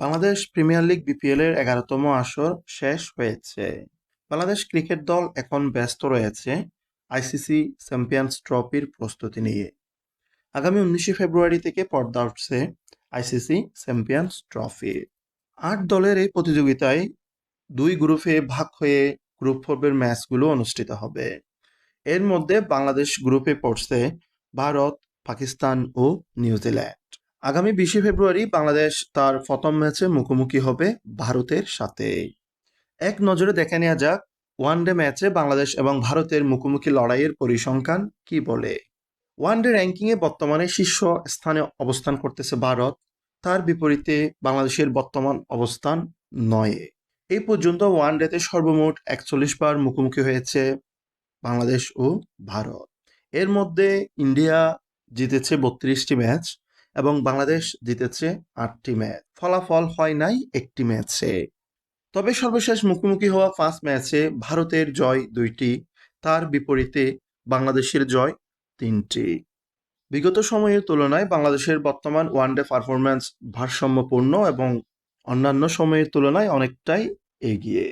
Bangladesh premier league BPL এর এগারোতম আসর শেষ হয়েছে। বাংলাদেশ ক্রিকেট দল এখন ব্যস্ত রয়েছে আইসিসি চ্যাম্পিয়ন্স ট্রফির প্রস্তুতি নিয়ে। আগামী উনিশে ফেব্রুয়ারি থেকে পর্দা উঠছে আইসিসি চ্যাম্পিয়ন্স ট্রফি। আট দলের এই প্রতিযোগিতায় দুই গ্রুপে ভাগ হয়ে গ্রুপ পর্বের ম্যাচগুলো অনুষ্ঠিত হবে। এর মধ্যে বাংলাদেশ গ্রুপে পড়ছে ভারত, পাকিস্তান ও নিউজিল্যান্ড। আগামী বিশে ফেব্রুয়ারি বাংলাদেশ তার প্রথম ম্যাচে মুখোমুখি হবে ভারতের সাথে। এক নজরে দেখে নেওয়া যাক ওয়ানডে ম্যাচে বাংলাদেশ এবং ভারতের মুখোমুখি লড়াইয়ের পরিসংখ্যান কি বলে। ওয়ানডে র্যাঙ্কিংয়ে বর্তমানে শীর্ষ স্থানে অবস্থান করতেছে ভারত। তার বিপরীতে বাংলাদেশের বর্তমান অবস্থান নয়ে। এই পর্যন্ত ওয়ান ওয়ানডেতে সর্বমোট একচল্লিশ বার মুখোমুখি হয়েছে বাংলাদেশ ও ভারত। এর মধ্যে ইন্ডিয়া জিতেছে বত্রিশটি ম্যাচ এবং বাংলাদেশ জিতেছে আটটি ম্যাচ। ফলাফল হয় নাই একটি ম্যাচে। তবে সর্বশেষ মুখোমুখি হওয়া পাঁচ ম্যাচে ভারতের জয় দুইটি, তার বিপরীতে বাংলাদেশের জয় তিনটি। বিগত সময়ের তুলনায় বাংলাদেশের বর্তমান ওয়ানডে পারফরম্যান্স ভারসাম্যপূর্ণ এবং অন্যান্য সময়ের তুলনায় অনেকটাই এগিয়ে।